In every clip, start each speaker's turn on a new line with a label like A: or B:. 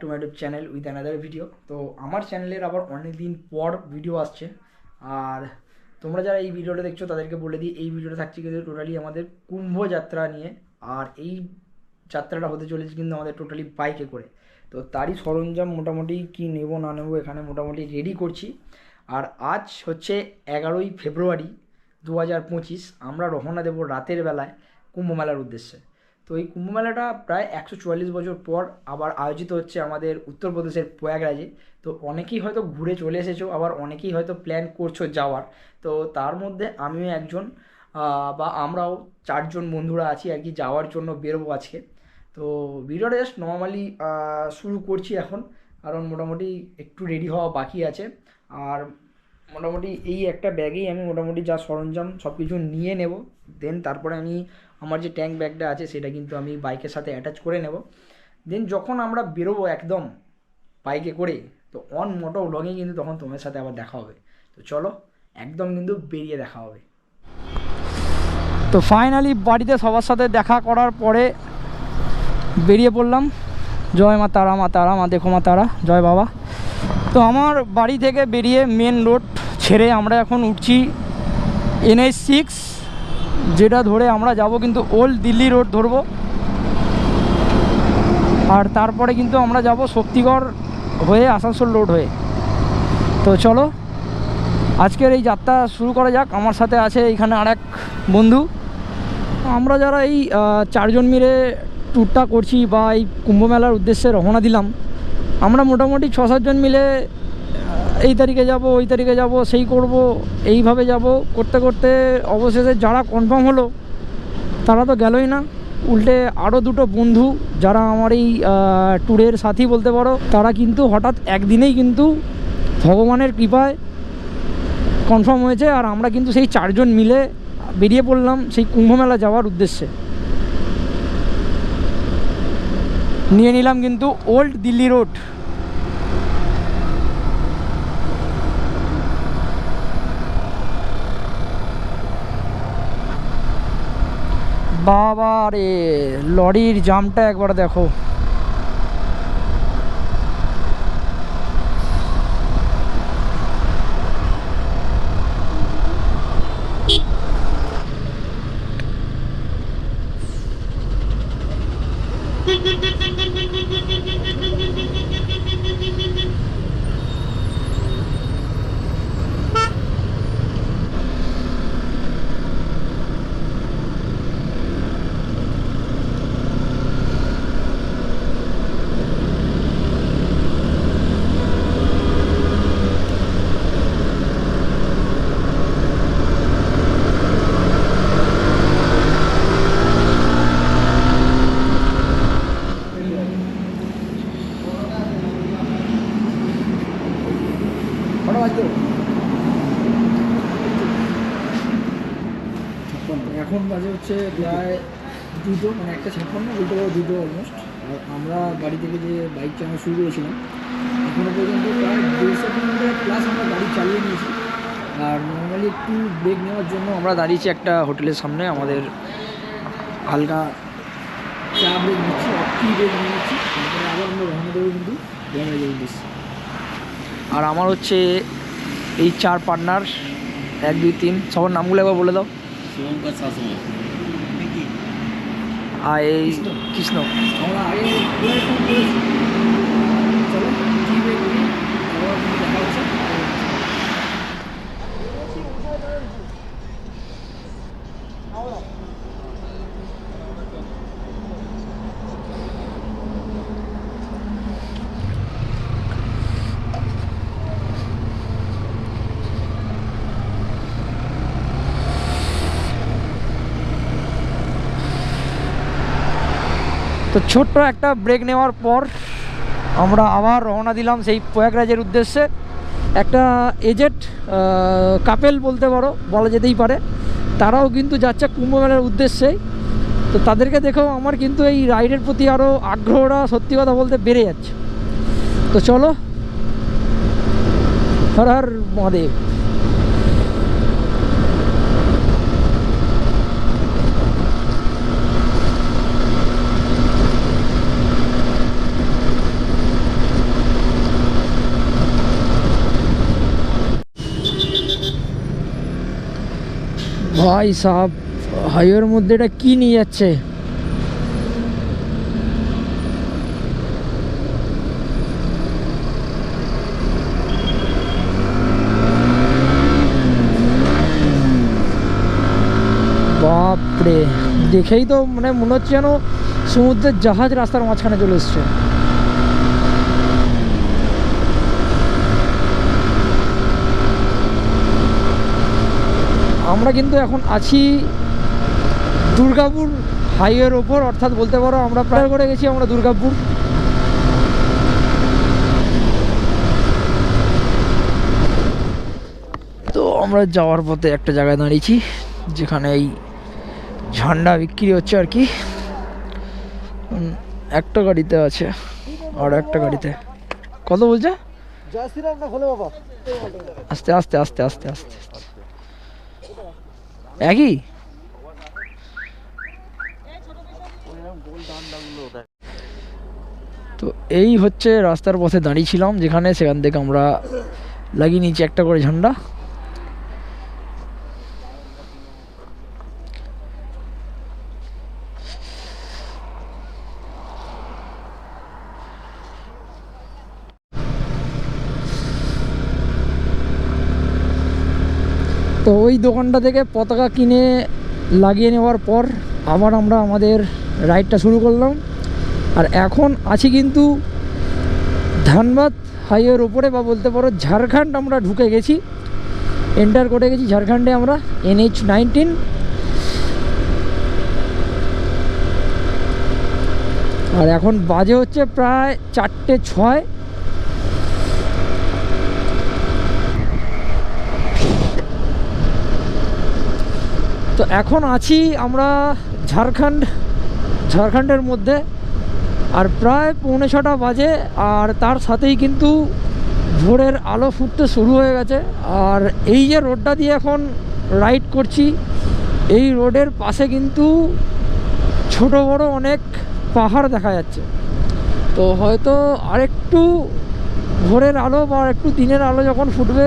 A: To my YouTube channel with another video তো আমার চ্যানেলের আবার অনেক দিন পর ভিডিও আসছে। আর তোমরা যারা এই ভিডিওটা দেখছ, তাদেরকে বলে দিই, এই ভিডিওটা থাকছে কিন্তু টোটালি আমাদের কুম্ভ যাত্রা নিয়ে। আর এই যাত্রাটা হতে চলেছে কিন্তু আমাদের টোটালি বাইকে করে। তো তারই সরঞ্জাম মোটামুটি কি নেব, না নেব, এখানে মোটামুটি রেডি করছি। আর আজ হচ্ছে এগারোই ফেব্রুয়ারি দু হাজার পঁচিশ, আমরা রওনা দেবো রাতের বেলায় কুম্ভ মেলার উদ্দেশ্যে। তো এই কুম্ভ মেলাটা প্রায় একশো চুয়াল্লিশ বছর পর আবার আয়োজিত হচ্ছে আমাদের উত্তরপ্রদেশের প্রয়াগরাজে। তো অনেকেই হয়তো ঘুরে চলে এসেছ, আবার অনেকেই হয়তো প্ল্যান করছ যাওয়ার। তো তার মধ্যে আমিও একজন বা আমরাও চারজন বন্ধুরা আছি আর কি যাওয়ার জন্য বেরোবো আজকে। তো ভিডিওটা জাস্ট নর্মালি শুরু করছি এখন, কারণ মোটামুটি একটু রেডি হওয়া বাকি আছে। আর মোটামুটি এই একটা ব্যাগেই আমি মোটামুটি যা সরঞ্জাম সব কিছু নিয়ে নেব দেন তারপরে আমি আমার যে ট্যাঙ্ক ব্যাগটা আছে, সেটা কিন্তু আমি বাইকের সাথে অ্যাটাচ করে নেব। দেন যখন আমরা বেরোবো একদম বাইকে করে, তো অন মোটো ব্লগেই কিন্তু তখন তোমার সাথে আবার দেখা হবে। তো চলো, একদম কিন্তু বেরিয়ে দেখা হবে। তো ফাইনালি বাড়িতে সবার সাথে দেখা করার পরে বেরিয়ে পড়লাম। জয় মা তারা মা তারা, মা দেখো মা তারা, জয় বাবা। তো আমার বাড়ি থেকে বেরিয়ে মেন রোড ছেড়ে আমরা এখন উঠছি এনএইচ সিক্স যেটা ধরে আমরা যাব কিন্তু ওল্ড দিল্লি রোড ধরবো। আর তারপরে কিন্তু আমরা যাব শক্তিগড় হয়ে আসানসোল রোড হয়ে। তো চলো, আজকের এই যাত্রা শুরু করা যাক। আমার সাথে আছে এখানে আর এক বন্ধু। আমরা যারা এই চারজন মিলে ট্যুরটা করছি বা এই কুম্ভমেলার উদ্দেশ্যে রওনা দিলাম, আমরা মোটামুটি ছ সাতজন মিলে এই তারিখে যাব, ওই তারিখে যাব, সেই করব, এইভাবে যাব। করতে করতে অবশেষে যারা কনফার্ম হলো, তারা তো গেলই না। উল্টে আরও দুটো বন্ধু, যারা আমার এই ট্যুরের সাথী বলতে পারো, তারা কিন্তু হঠাৎ একদিনেই কিন্তু ভগবানের কৃপায় কনফার্ম হয়েছে। আর আমরা কিন্তু সেই চারজন মিলে বেরিয়ে পড়লাম সেই কুম্ভমেলা যাওয়ার উদ্দেশ্যে। নিয়ে নিলাম কিন্তু ওল্ড দিল্লি রোড বাবা রে লরির জামটা একবার দেখো কটা বাজতো ছাপ্পান্ন এখন বাজে হচ্ছে প্রায় দুটো মানে একটা ছাপ্পান্ন বলতে পারো দুটো অলমোস্ট আর আমরা বাড়ি থেকে যে বাইক চালানো শুরু করেছিলাম এখনও পর্যন্ত প্রায় দেড়শো কিলোমিটার প্লাস আমরা গাড়ি চালিয়ে নিয়েছি। আর নর্মালি একটু ব্রেক নেওয়ার জন্য আমরা দাঁড়িয়েছি একটা হোটেলের সামনে, আমাদের হালকা চা ব্রেক নিচ্ছি টি ব্রেক নিচ্ছি। তারপরে আবার আমরা রওনা দেবো কিন্তু আর আমার হচ্ছে এই চার পার্টনার এক, দুই, তিন, সবার নামগুলো একবার বলে দাও। আর এই কৃষ্ণ। চলো। ছোট্ট একটা ব্রেক নেওয়ার পর আমরা আবার রওনা দিলাম সেই প্রয়াগরাজের উদ্দেশ্যে। একটা এজেট কাপেল বলতে পারো, বলা যেতেই পারে। তারাও কিন্তু যাচ্ছে কুম্ভ মেলার উদ্দেশ্যে। তো তাদেরকে দেখেও আমার কিন্তু এই রাইডের প্রতি আরও আগ্রহটা সত্যি কথা বলতে বেড়ে যাচ্ছে। তো চলো, হর হর মহাদেব। ভাই সাহ হাইওয়ের মধ্যে এটা কি নিয়ে যাচ্ছে? বাপরে, দেখেই তো মানে মনে হচ্ছে যেন সমুদ্রের জাহাজ রাস্তার মাঝখানে চলে এসছে। আমরা কিন্তু এখন আছি দুর্গাপুর হাইওয়ের ওপর অর্থাৎ বলতে পারো আমরা প্রায় করে গেছি আমরা দুর্গাপুর। তো আমরা যাওয়ার পথে একটা জায়গায় দাঁড়িয়েছি যেখানে এই ঝান্ডা বিক্রি হচ্ছে আর কি। একটা গাড়িতে আছে আর একটা গাড়িতে। কত বলছে?
B: বাবা।
A: আস্তে আস্তে আস্তে আস্তে আস্তে। একই? তো এই হচ্ছে রাস্তার পথে দাঁড়িয়েছিলাম যেখানে সেখান থেকে আমরা লাগিয়ে নিয়েছি একটা করে ঝান্ডা। ওই দোকানটা থেকে পতাকা কিনে লাগিয়ে নেওয়ার পর আবার আমরা আমাদের রাইডটা শুরু করলাম। আর এখন আছি কিন্তু ধানবাদ হাইওয়ের ওপরে বা বলতে পারো ঝাড়খণ্ড আমরা ঢুকে গেছি। এন্টার করে গেছি ঝাড়খণ্ডে আমরা এনএইচ নাইনটিন আর এখন বাজে হচ্ছে প্রায় চারটে ছয়। তো এখন আছি আমরা ঝাড়খণ্ড, ঝাড়খণ্ডের মধ্যে। আর প্রায় পৌনে ছটা বাজে, আর তার সাথেই কিন্তু ভোরের আলো ফুটতে শুরু হয়ে গেছে। আর এই যে রোডটা দিয়ে এখন রাইড করছি, এই রোডের পাশে কিন্তু ছোট বড় অনেক পাহাড় দেখা যাচ্ছে। তো হয়তো আরেকটু ভোরের আলো বা একটু দিনের আলো যখন ফুটবে,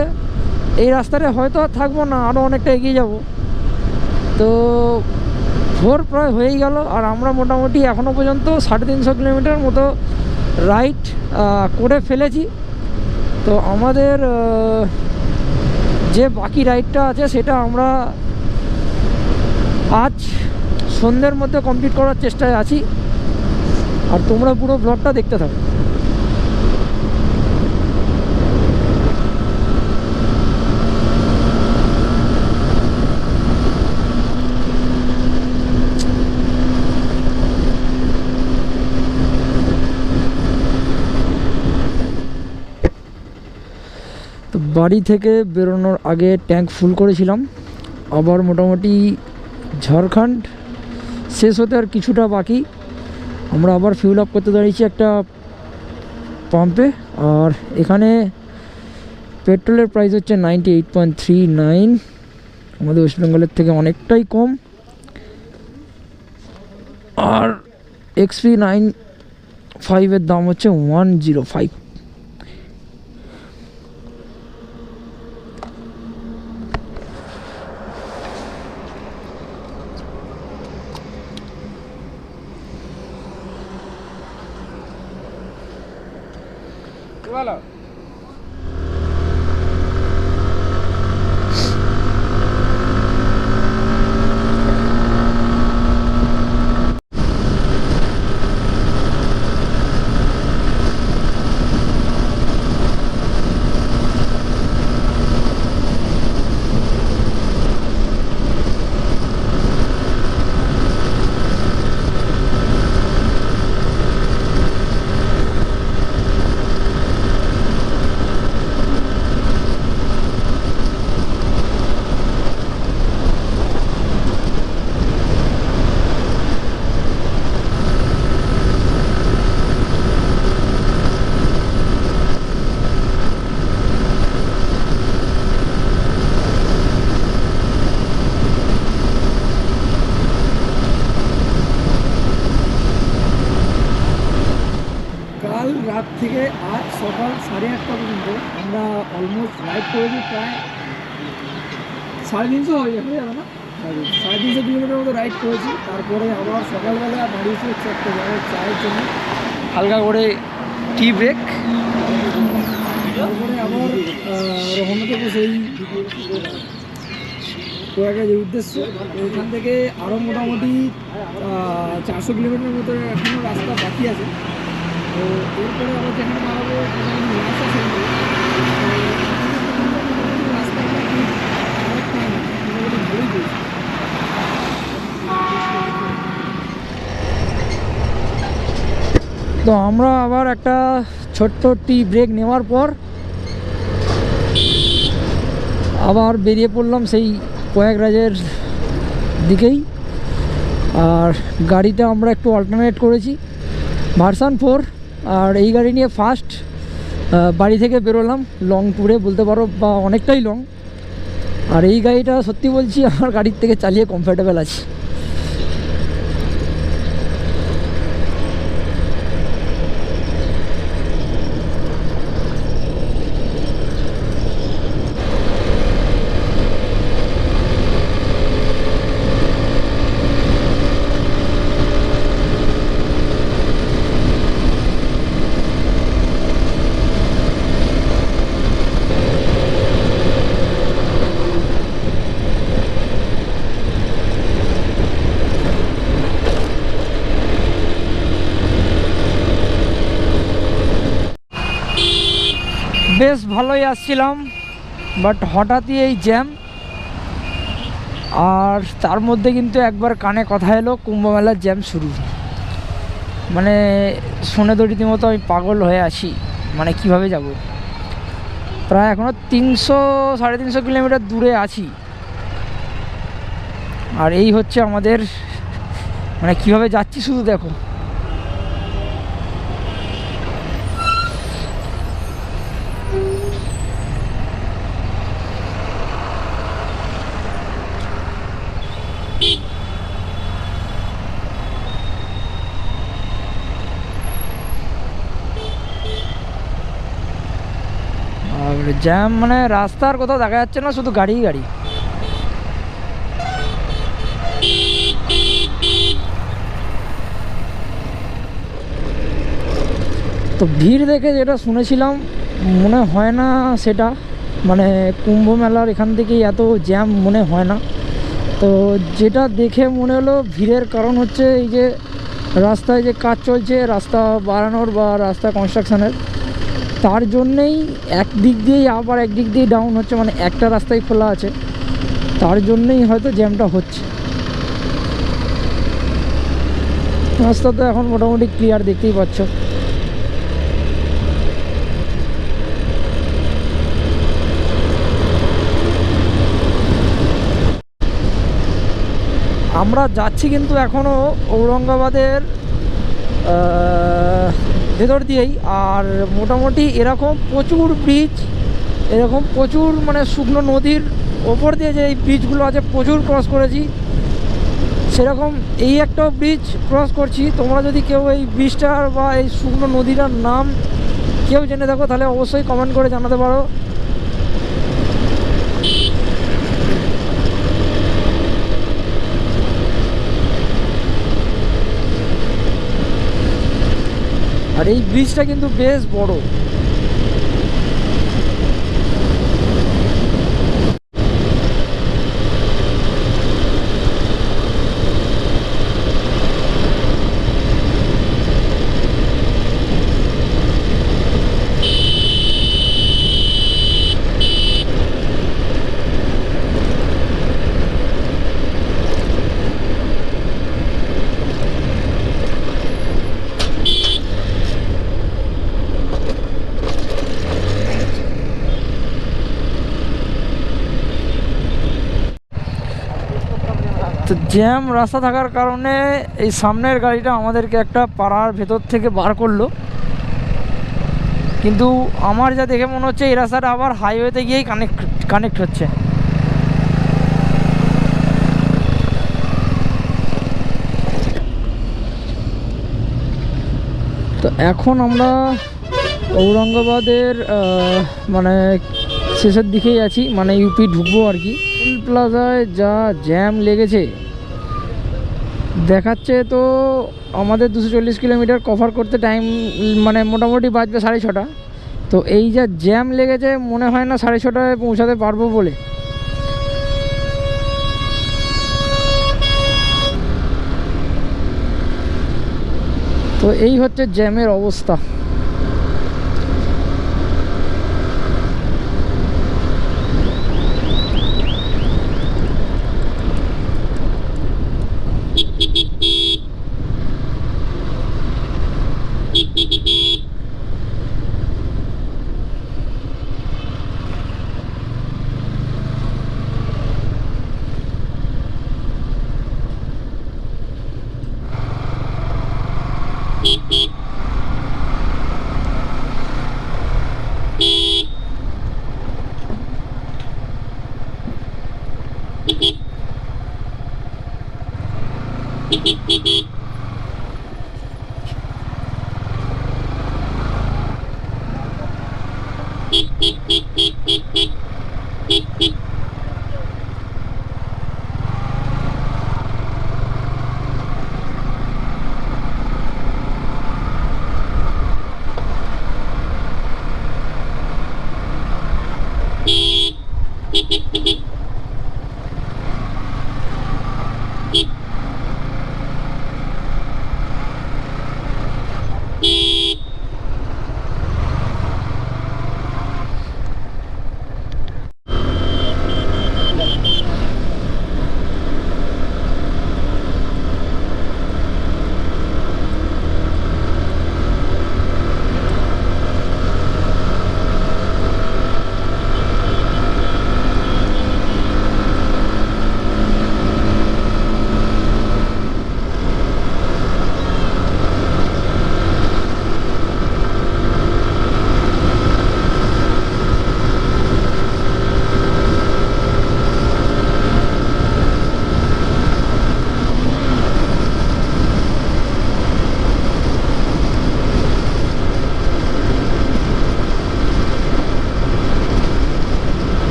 A: এই রাস্তাতে হয়তো আর থাকব না আরও অনেকটা এগিয়ে যাব। তো ভোর প্রায় হয়েই গেল, আর আমরা মোটামুটি এখনও পর্যন্ত সাড়ে তিনশো কিলোমিটার মতো রাইড করে ফেলেছি। তো আমাদের যে বাকি রাইডটা আছে সেটা আমরা আজ সন্ধ্যের মধ্যে কমপ্লিট করার চেষ্টায় আছি। আর তোমরা পুরো ব্লগটা দেখতে থাকো। বাড়ি থেকে বেরোনোর আগে ট্যাঙ্ক ফুল করেছিলাম। আবার মোটামুটি ঝাড়খণ্ড শেষ হতে আর কিছুটা বাকি। আমরা আবার ফিউল আপ করতে দাঁড়িয়েছি একটা পাম্পে আর এখানে পেট্রোলের প্রাইস হচ্ছে ninety eight point three nine আমাদের ওয়েস্ট বেঙ্গলের থেকে অনেকটাই কম। আর এক্সপি নাইন ফাইভের দাম হচ্ছে ওয়ান জিরো ফাইভ কাল রাত থেকে আজ সকাল সাড়ে আটটা পর্যন্ত আমরা অলমোস্ট রাইড করেছি প্রায় সাড়ে তিনশো হয়ে যাবে না? সাড়ে তিনশো কিলোমিটার মতো রাইড করেছি। তারপরে আবার সকালবেলা দাঁড়িয়েছি হচ্ছে একটা জায়গায় চায়ের জন্য। হালকা করে টি ব্রেক তারপরে আবার দেবো সেই প্রয়াগের যে উদ্দেশ্য ওইখান থেকে আরও মোটামুটি চারশো কিলোমিটার মতো এখনও রাস্তা বাকি আছে। তো এরপরে আবার যেখানে দাঁড়াবো মোটামুটি লাঞ্চ আছে রাস্তাটা খুব খারাপ না, মোটামুটি ভালোই পেয়েছি তো আমরা আবার একটা ছোট্ট টি ব্রেক নেওয়ার পর আবার বেরিয়ে পড়লাম সেই প্রয়াগরাজের দিকেই। আর গাড়িটা আমরা একটু অল্টারনেট করেছি। ভার্সান ফোর আর এই গাড়ি নিয়ে ফার্স্ট বাড়ি থেকে বেরোলাম। লং ট্যুরে বলতে পারো, বা অনেকটাই লং আর এই গাড়িটা সত্যি বলছি, আমার গাড়ির থেকে চালিয়ে কমফর্টেবল আছে বেশ ভালোই আসছিলাম বাট হঠাৎই এই জ্যাম আর তার মধ্যে কিন্তু একবার কানে কথা এলো, কুম্ভমেলার জ্যাম শুরু। মানে শুনে তো রীতিমতো আমি পাগল হয়ে আছি মানে কীভাবে যাব? প্রায় এখনও তিনশো, সাড়ে তিনশো কিলোমিটার দূরে আছি। আর এই হচ্ছে আমাদের মানে কীভাবে যাচ্ছি শুধু দেখো আর জ্যাম মানে রাস্তার কোথাও দেখা যাচ্ছে না, শুধু গাড়িই গাড়ি। তো ভিড় দেখে যেটা শুনেছিলাম, মনে হয় না সেটা। মানে কুম্ভ মেলার এখান থেকেই এত জ্যাম মনে হয় না। তো যেটা দেখে মনে হলো, ভিড়ের কারণ হচ্ছে এই যে রাস্তায় যে কাজ চলছে, রাস্তা বাড়ানোর বা রাস্তা কনস্ট্রাকশানের তার জন্যেই এক দিক দিয়েই আবার এক দিক দিয়ে ডাউন হচ্ছে মানে একটা রাস্তাই খোলা আছে। তার জন্যেই হয়তো জ্যামটা হচ্ছে। রাস্তা তো এখন মোটামুটি ক্লিয়ার দেখতেই পাচ্ছ। আমরা যাচ্ছি কিন্তু এখনও ঔরঙ্গাবাদের ভেতর দিয়েই। আর মোটামুটি এরকম প্রচুর ব্রিজ এরকম প্রচুর মানে শুকনো নদীর ওপর দিয়ে যে এই ব্রিজগুলো আছে, প্রচুর ক্রস করেছি। সেরকম এই একটা ব্রিজ ক্রস করছি। তোমরা যদি কেউ এই ব্রিজটার বা এই শুকনো নদীটার নাম কেউ জেনে থাকো, তাহলে অবশ্যই কমেন্ট করে জানাতে পারো। আর এই ব্রিজটা কিন্তু বেশ বড় তো জ্যাম রাস্তা থাকার কারণে এই সামনের গাড়িটা আমাদেরকে একটা পাড়ার ভেতর থেকে বার করল। কিন্তু আমার যা দেখে মনে হচ্ছে, এই রাস্তাটা আবার হাইওয়েতে গিয়েই কানেক্ট কানেক্ট হচ্ছে। তো এখন আমরা ঔরঙ্গাবাদের মানে শেষের দিকেই আছি মানে ইউপি ঢুকবো আর কি। প্লাজায় যা জ্যাম লেগেছে দেখাচ্ছে তো আমাদের দুশো চল্লিশ কিলোমিটার কভার করতে টাইম মানে মোটামুটি বাজবে সাড়ে ছটা। তো এই যা জ্যাম লেগেছে, মনে হয় না সাড়ে ছটায় পৌঁছাতে পারব বলে। তো এই হচ্ছে জ্যামের অবস্থা।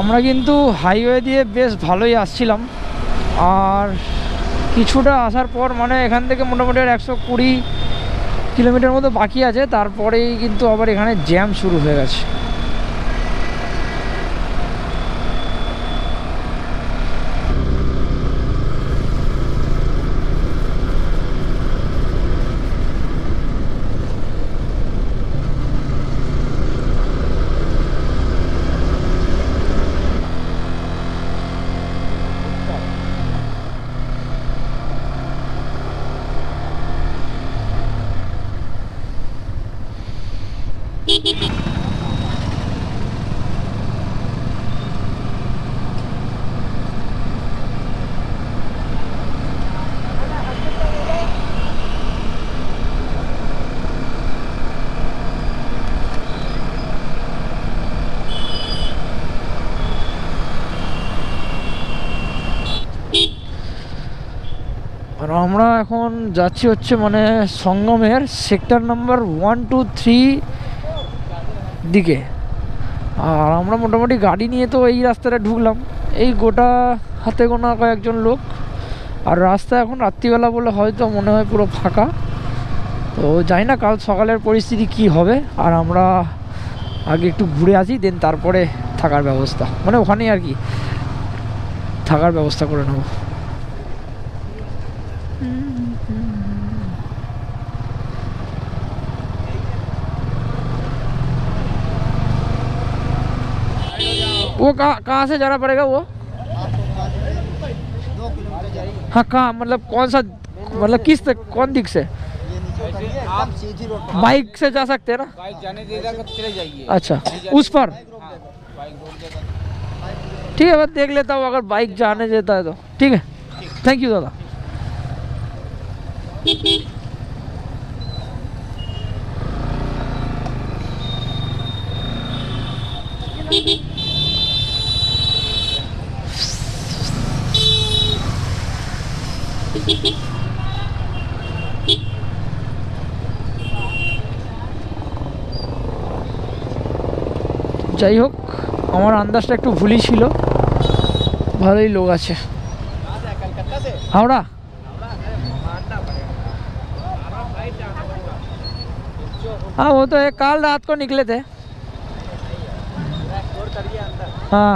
A: আমরা কিন্তু হাইওয়ে দিয়ে বেশ ভালোই আসছিলাম। আর কিছুটা আসার পর মানে এখান থেকে মোটামুটি আর একশো কুড়ি কিলোমিটার মতো বাকি আছে। তারপরেই কিন্তু আবার এখানে জ্যাম শুরু হয়ে গেছে আর আমরা এখন যাচ্ছি হচ্ছে মানে সঙ্গমের sector number one, two, three দিকে। আর আমরা মোটামুটি গাড়ি নিয়ে তো এই রাস্তাটা ঢুকলাম। এই গোটা হাতে গোনা কয়েকজন লোক। আর রাস্তা এখন রাত্রিবেলা বলে হয়তো মনে হয় পুরো ফাঁকা। তো জানি না কাল সকালের পরিস্থিতি কি হবে। আর আমরা আগে একটু ঘুরে আসি, দেন তারপরে থাকার ব্যবস্থা। মানে ওখানেই আর কি থাকার ব্যবস্থা করে নেব। वो कहाँ कहाँ से जाना पड़ेगा वो? हाँ कहाँ मतलब कौन सा मतलब किस तक कौन दिख से?
B: आप
A: बाइक से जा सकते हैं ना?
C: बाइक जाने तो चले जाइए।
A: अच्छा उस पर?
C: हाँ,
A: ठीक है मैं देख लेता हूँ अगर बाइक जाने देता है तो। ठीक है? थैंक यू दादा। যাই হোক আমার আন্দাজটা একটু ভুলই ছিল ভালোই লোক আছে হাওড়া हाँ वो तो है कल रात को निकले थे हाँ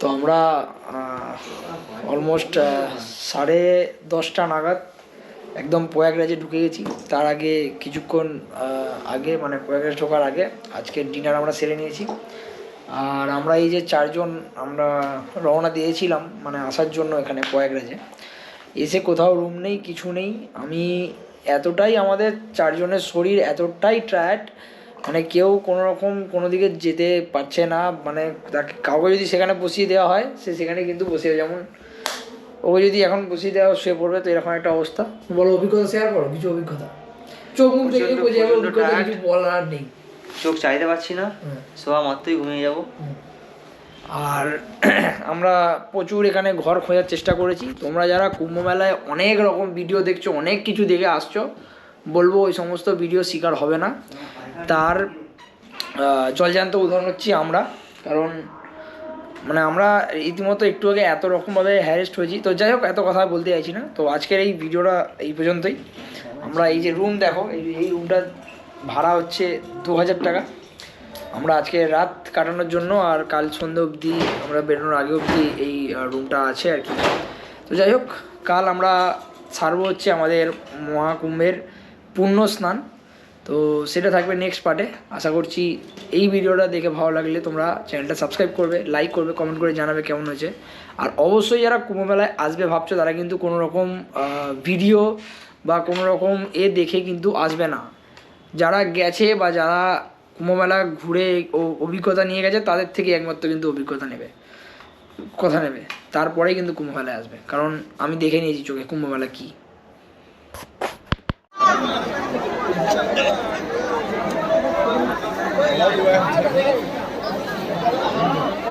A: তো আমরা অলমোস্ট সাড়ে দশটা নাগাদ একদম প্রয়াগরাজে ঢুকে গেছি। তার আগে কিছুক্ষণ আগে মানে প্রয়াগরাজ ঢোকার আগে আজকে ডিনার আমরা সেরে নিয়েছি। আর আমরা এই যে চারজন আমরা রওনা দিয়েছিলাম মানে আসার জন্য এখানে প্রয়াগরাজে। এসে কোথাও রুম নেই, কিছু নেই। আমি এতটাই আমাদের চারজনের শরীর এতটাই টায়ার্ড মানে কেউ কোনো রকম কোনো দিকে যেতে পারছে না। মানে তাকে কাউকে যদি সেখানে বসিয়ে দেওয়া হয়, সে সেখানে কিন্তু বসে যেমন ওকে যদি এখন বসিয়ে দেওয়া শুয়ে পড়বে তো এরকম একটা অবস্থা। বলো অভিজ্ঞতা শেয়ার করো কিছু অভিজ্ঞতা। চোখ মুখ
D: প্রচণ্ড-
A: বোঝা যাবে অভিজ্ঞতা কিছু বলার নেই।
D: চোখ চাইতে পারছি না
A: হুম।
D: শোয়া মাত্রই ঘুমিয়ে যাব।
A: আর আমরা প্রচুর এখানে ঘর খোঁজার চেষ্টা করেছি। তোমরা যারা কুম্ভ মেলায় অনেক রকম ভিডিও দেখছ অনেক কিছু দেখে আসছো বলব ওই সমস্ত ভিডিও শিকার হবে না। তার জলজান্ত উদাহরণ হচ্ছি আমরা। কারণ মানে আমরা রীতিমতো একটু আগে এত রকমভাবে হ্যারেস্ট হয়েছি। তো যাই হোক, এত কথা বলতে চাইছি না। তো আজকের এই ভিডিওটা এই পর্যন্তই। আমরা এই যে রুম দেখো, এই এই রুমটা ভাড়া হচ্ছে দু হাজার টাকা। আমরা আজকে রাত কাটানোর জন্য আর কাল সন্ধ্যে অবধি আমরা বেরোনোর আগে অবধি এই রুমটা আছে আর কি। তো যাই হোক, কাল আমরা সারবো হচ্ছে আমাদের মহাকুম্ভের পুণ্য স্নান। তো সেটা থাকবে নেক্সট পার্টে আশা করছি এই ভিডিওটা দেখে ভালো লাগলে তোমরা চ্যানেলটা সাবস্ক্রাইব করবে লাইক করবে কমেন্ট করে জানাবে কেমন হয়েছে। আর অবশ্যই যারা কুম্ভ মেলায় আসবে ভাবছ, তারা কিন্তু কোনো রকম ভিডিও বা কোনো রকম এ দেখে কিন্তু আসবে না। যারা গেছে বা যারা কুম্ভমেলা ঘুরে ও- অভিজ্ঞতা নিয়ে গেছে, তাদের থেকে একমাত্র কিন্তু অভিজ্ঞতা নেবে, কথা নেবে। তারপরেই কিন্তু কুম্ভমেলায় আসবে। কারণ আমি দেখে নিয়েছি চোখে কুম্ভমেলা কী।
B: Why do I have to take